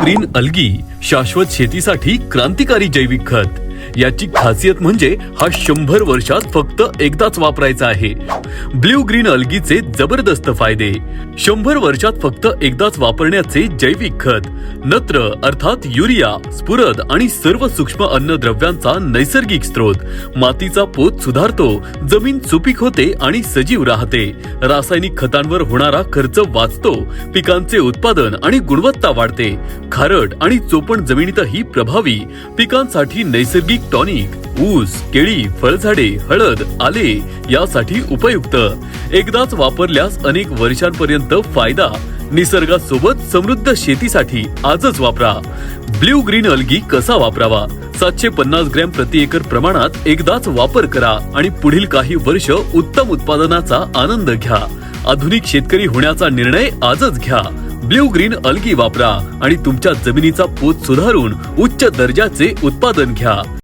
Green algae शाश्वत शेतीसाठी क्रांतिकारी जैविक खत. याची खासियत म्हणजे हा शंभर वर्षात फक्त एकदाच वापरायचा आहे. ब्ल्यू ग्रीन अल्गीचे जबरदस्त फायदे. शंभर वर्षात फक्त एकदाच वापरण्याचे जैविक खत नत्र अर्थात युरिया स्फुरद आणि सर्व सूक्ष्म अन्नद्रव्यांचा नैसर्गिक स्रोत. मातीचा पोत सुधारतो जमीन सुपीक होते आणि सजीव राहते. रासायनिक खतांवर होणारा खर्च वाचतो पिकांचे उत्पादन आणि गुणवत्ता वाढते. खारट आणि चोपण जमिनीतही प्रभावी पिकांसाठी नैसर्गिक टॉनिक ऊस केळी फळझाडे हळद आले यासाठी उपयुक्त. एकदाच वापरल्यास अनेक वर्षांपर्यंत फायदा. निसर्गासोबत समृद्ध शेतीसाठी आजच वापरा. ब्ल्यू ग्रीन अल्गी कसा वापरावा? सातशे पन्नास ग्रॅम प्रति एकर प्रमाणात एकदाच वापर करा आणि पुढील काही वर्ष उत्तम उत्पादनाचा आनंद घ्या. आधुनिक शेतकरी होण्याचा निर्णय आजच घ्या. ब्ल्यू ग्रीन अल्गी वापरा आणि तुमच्या जमिनीचा पोत सुधारून उच्च दर्जाचे उत्पादन घ्या.